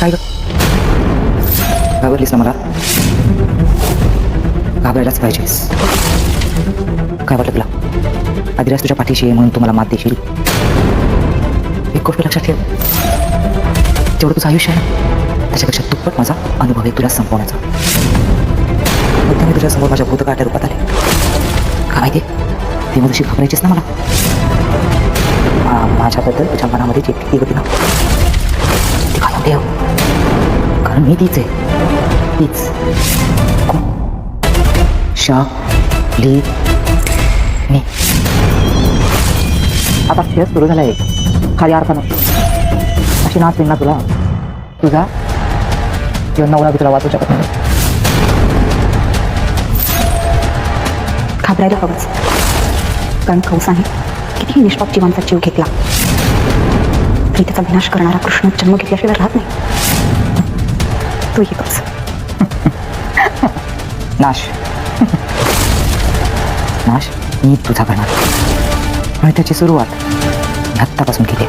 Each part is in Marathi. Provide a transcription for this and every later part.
काय घाबरलीस ना मला? घाबरायलाच पाहिजेस. घाबरलं तुला. आदिराज तुझ्या पाठीशी आहे म्हणून तुम्हाला मात देशील. एक गोष्ट लक्षात ठेव. जेवढं तुझं आयुष्य आहे त्याच्यापेक्षा दुप्पट माझा अनुभव आहे तुला संपवण्याचा. मुद्दा मी तुझ्यासमोर माझ्या भूतकाळाच्या रूपात आले. काय माहिती? ती मग घाबरायचीच ना मला. मा- माझ्याबद्दल तुझ्या मनामध्ये जे भीती होती ना ती घालून ठेव. कारण मी तीच आहे तीच कोण शा ली मी. आता खेळ सुरू झाला आहे खऱ्या अर्थानं अशी नाच ना तुला. तुझा? किंवा नवरा बी तुला वाचू शकत नाही. घाबरायला हवंच. कारण कंसाने कितीही निष्पाप जीवांचा जीव घेतला तरी त्याचा विनाश करणारा कृष्ण जन्म घेतल्याशिवाय राहत नाही. तू ही कंस नाश नाश मी तुझा करणार आणि त्याची सुरुवात आत्तापासून केली.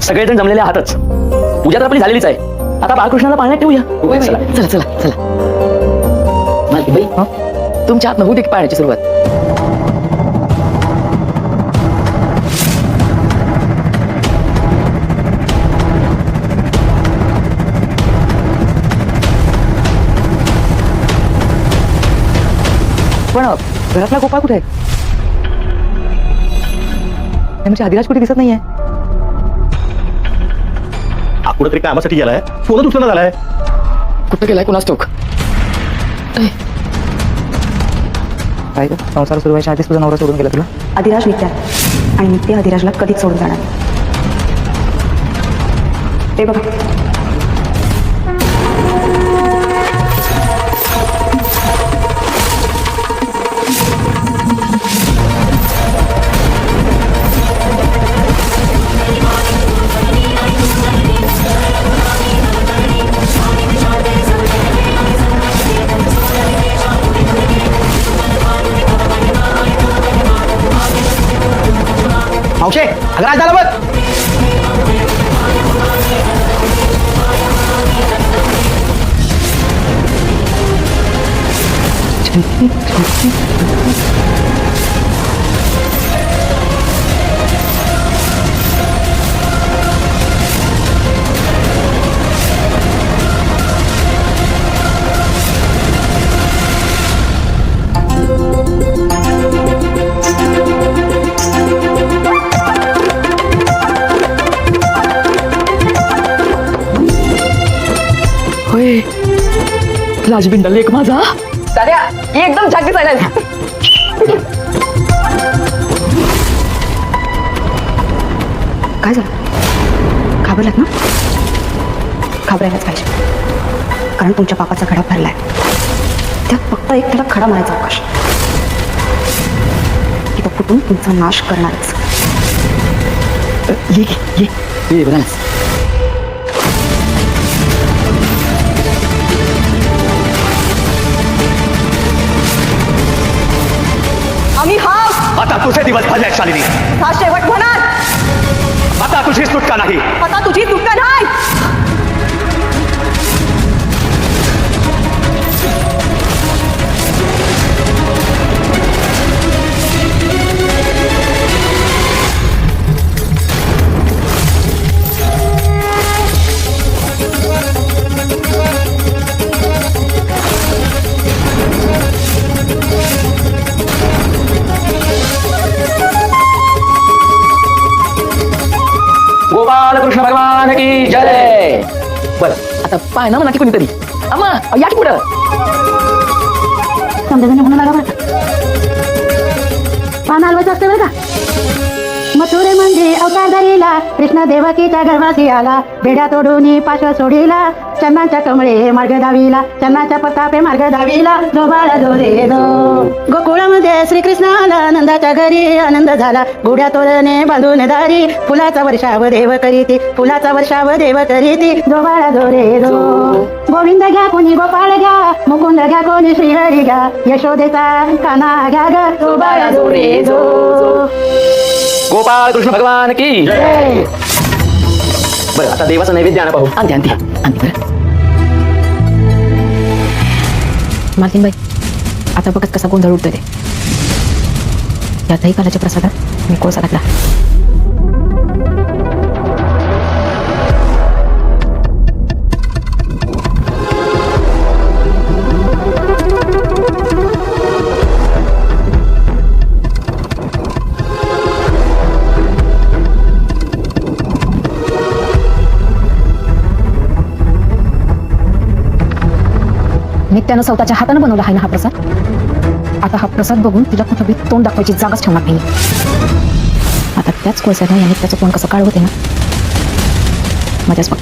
सगळेजण जमलेले आहातच. पूजा तर आपली झालेलीच आहे. आता बाळकृष्णाला पाळण्यात ठेवूया. चला चला चला चला. हं? तुमच्या हात होऊ दे की पाळण्याची सुरुवात. घरातला गोपाळ कुठे आहे? म्हणजे आदिराज कुठे दिसत नाहीये. हा कुठेतरी कामासाठी गेलाय. फोनच उचलना झालाय कुठं गेलाय? कुणास चौक काय ग? संसार सुरू व्हायच्या आधीच तुझा नवरा सोडून गेला तुला? अधिराज नित्या आणि नित्य अधिराजला कधीच सोडून जाणार नाही. ते बघा. मावशे अगं आज झालं बघ राजबिंदल एक माझा. साऱ्या एकदम जागी चालेल काय झालं? घाबरलात ना? घाबरायलाच पाहिजे. कारण तुमच्या पापाचा खडा भरलाय. त्यात फक्त एक त्याला खडा मारायचा अवकाश की तो फुटून तुमचा नाश करणारच ये ये ये. बघा आता तुझे दिवस भरले शालिनी. हा शेवट होणार. आता तुझी सुटका नाही. आता तुझी आता पाय ना म्हणा की कोणीतरी अम्मा या की पुढं? समजा म्हणून लागा बरं पान हलवायचं असते बरं का? मथुरे म्हणजे अवतार कृष्ण देवकीच्या गर्भासी आला. बेड्या तोडून पाश सोडीला. चन्नाच्या कमळे मार्ग दाविला. चन्नाच्या प्रतापे मार्ग दाविला. दो बाळा दो रे दो गोकुळामध्ये श्रीकृष्ण आला नंदाच्या घरी आनंद झाला. गुड्या तोरणे बांधून दारी. फुलाचा वर्षाव देव करीती. फुलाचा वर्षाव देव करीती. दो बाळा दो रे दो गोविंद घ्या कोणी गोपाळ घ्या. मुकुंद घ्या कोणी श्रीहरी घ्या. यशोदेचा काना घ्या गो. जो बाळा रे दो गोपाल कृष्ण भगवान की जय। बरं आता देवाचा नैवेद्य आणा पाहू. आणते आणते. आणते बरं. मालकीनबाई आता बघत कसा गोंधळ उडतोय ते. या दही कालाच्या प्रसादात मी कोळसा घातला. त्यानं स्वतःच्या हातानं बनवला आहे ना हा प्रसाद? आता हा प्रसाद बघून तिला कुठं बी तोंड दाखवायची जागाच ठेवणार नाही आता त्याच कोळसानं याने त्याचं तोंड कसं काळ होते ना? माझ्याच बघ.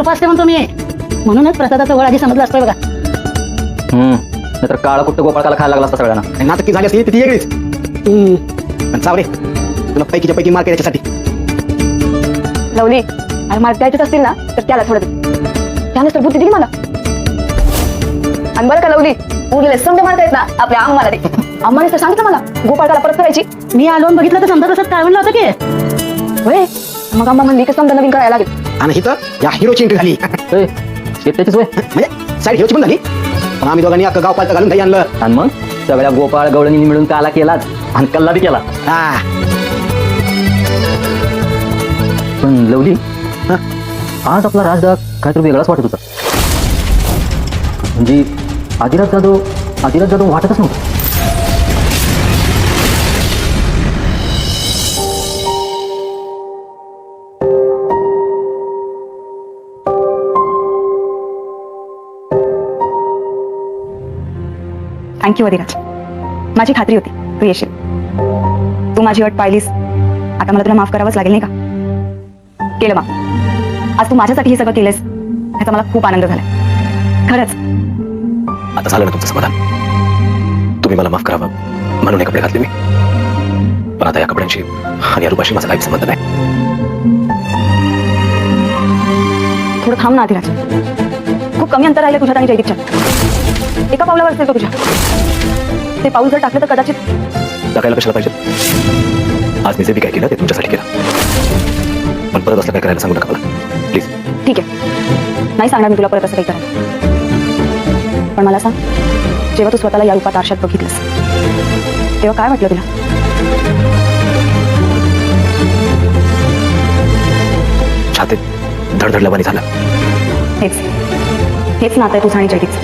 कृपा असते म्हणतो मी म्हणूनच प्रसादाचं वळ आधी समजलं असतं बघा. हम्म. नाहीतर काळा कुठं गोपाळकाला खायला लागला असता सगळ्यांना. आणि नाटकी झाली असती ती वेगळीच. आणि चावरे तुला पैकीच्या पैकी मार्क याच्यासाठी लवली आणि मला द्यायचेच असतील ना तर त्याला थोडं दे. त्यानंच तर बुद्धी दिली मला. आणि बरं का लवली उरलेले समजे मारता येत ना आपल्या आम्हाला दे आम्हाला तर सांगितलं मला गोपाळकाला परत करायची. मी आलो आणि बघितलं तर समजा काय म्हणलं होतं की. होय? मग आम्हा म्हणली की समजा नवीन करायला लागेल. आणि ही तर या हिरोची एंट्री झाली. ए, शेट्याचीच होय. म्हणजे साईड हिरोची पण झाली. पण आम्ही दोघांनी अख्खं गाव पालतं घालून आणलं. आणि मग? सगळ्या गोपाळ गवळणींनी मिळून काला केलाच आणि कल्ला बी केला. हा. पण लवली आज आपला राजदा काहीतरी वेगळाच वाटत होता. म्हणजे आदिराज जाधव आदिराज जाधव वाटतच नव्हतं. थँक्यू अधिराज माझी खात्री होती. तू येशील. तू माझी अट पाळलीस आता मला तुला माफ करावंच लागेल नाही का? केलं मा आज तू माझ्यासाठी हे सगळं केलंस ह्याचा मला खूप आनंद झाला खरंच. आता झालं ना तुमचं समाधान? तुम्ही मला माफ करावं म्हणून हे कपडे घातले मी. पण आता या कपड्यांशी आणि या रूपाशी माझा काही संबंध नाही. थोडं थांब ना अधिराज खूप कमी अंतर राहिलं तुझ्यात आणि जयदीपच्या. एका पावलावर असेल तो तुझ्या. ते पाऊल जर टाकलं तर कदाचित टाकायला कशाला पाहिजे? आज मी जे बी काय केलं ते तुमच्यासाठी केलं. पण परत असलं काय करायला सांगू नका मला. प्लीज ठीक आहे. नाही सांगणार मी तुला परत असं काही करायला. पण मला सांग जेव्हा तू स्वतःला या रूपात आरशात बघितलंस तेव्हा काय वाटलं तुला? छातीत धडधडल्यावानी झालं. हेच. हेच नातं आहे तुझं आणि जयदीपचं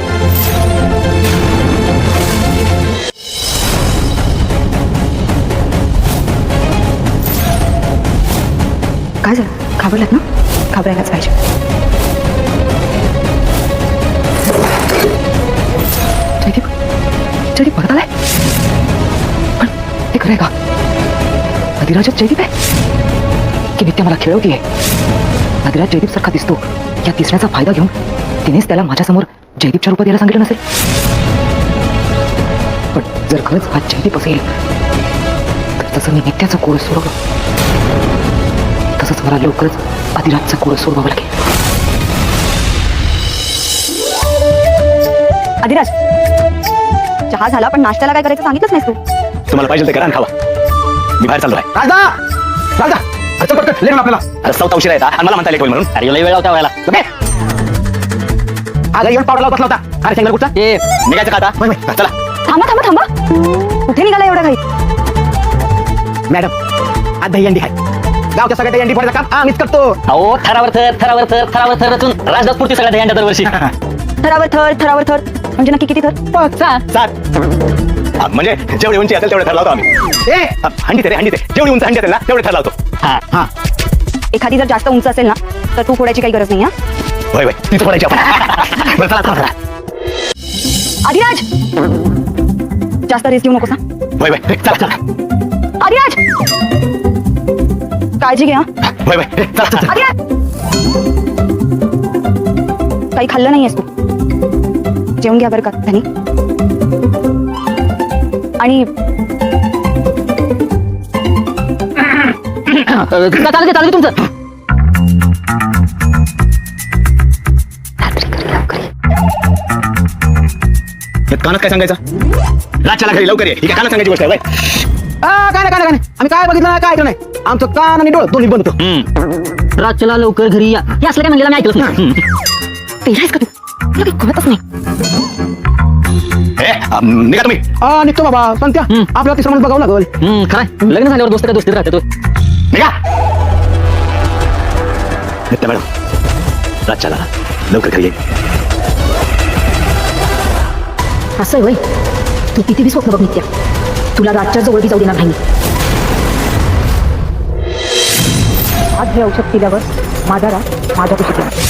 काय झालं? घाबरलात ना? घाबरायलाच पाहिजे. जयदीप जयदीप परत आलाय? पण हे खरंय का? अधिराजच जयदीप आहे? की नित्या मला खेळवतीये? अधिराज जयदीप सारखा दिसतो. या तिसऱ्याचा फायदा घेऊन तिनेच त्याला माझ्यासमोर जयदीपच्या रूपात यायला सांगितलं नसेल. पण जर खरंच हा जयदीप असेल तर तसं मी नित्याचं कोळ सोडवलं. तसंच मला लवकरच अधिराजचं कोळ सोडवावं लागेल. अधिराज चहा झाला पण नाश्त्याला काय करायचं सांगितलंच नाहीस तू. तुम्हाला पाहिजे ते करा आणि खावा? मी बाहेर चाललो आहे राजा राजा पटकन, लेट आपल्याला. अरे चौथा उशीर आहे आता, आणि मला म्हणता लेट होईल म्हणून. अरे लई वेळ होता अगं येऊन पावडा लावत बसला होता. अरे शेंगला कुठचा? ए निघायचं का आता? होय, होय. चला. थांबा थांबा थांबा. कुठे निघाला एवढा काही मॅडम आज दही अंडी आहे गावच्या सगळ्या दही अंडी फोडायचं काम आम्हीच करतो. अहो थरावर थर थरावर थर थरावर थर रचून राजदास पुरती सगळ्या दह्यांच्या दरवर्षी. थरावर थर थरावर थर. म्हणजे नक्की किती थर? सात. हा, म्हणजे जेवढी उंची असेल तेवढे ठरलावतो आम्ही. ए! हा, हंडी ते रे हंडी ते जेवढी उंच हंडी असेल ना तेवढे ठरलावतो हा हा. एखादी जर जास्त उंच असेल ना तर तू फोडायची काही गरज नाही हा? तीच फोडायची आपण. बरं चला चला चला. आदिराज! जास्त रिस्क घेऊ नकोस हा? होय ए, चला चला. आदिराज! काळजी घे हा. होय होय ए, चला चला चला. आदिराज! काही खाल्लं नाहीयेस तू. जेवून घ्या बरं का धनी. आणि चालू दे चालू दे तुमचं. कानात काय सांगायचं? रातच्याला घरी लवकर ये. ही काय कानात सांगायची गोष्ट आहे. आ, काय नाही काय नाही काय नाही. आम्ही काय बघितलं नाही काय ऐकलं नाही. आमचं कान आणि डोळं दोन्ही बंद होतं. रातच्याला लवकर घरी या. हे असलं काय म्हणलेलं मी ऐकलंच नाही. का तू? तुला काही कळतच नाही निघा तुम्ही. आ, निघतो बाबा. सांगत्या हम्म. आपल्याला तिसरं म्हणून बघावं लागल. हम्म, खरंय. लग्न झाल्यावर दोस्त का दोस्तीत राहते तो? निघा. निघता मॅडम. रातच्याला लवकर घरी ये. असं होय तू किती बी स्वप्न बघ नित्या. तुला रातच्या जवळ बी जाऊ देणार नाही आज हे औषध पिल्यावर माझा राग माझ्या कुशीत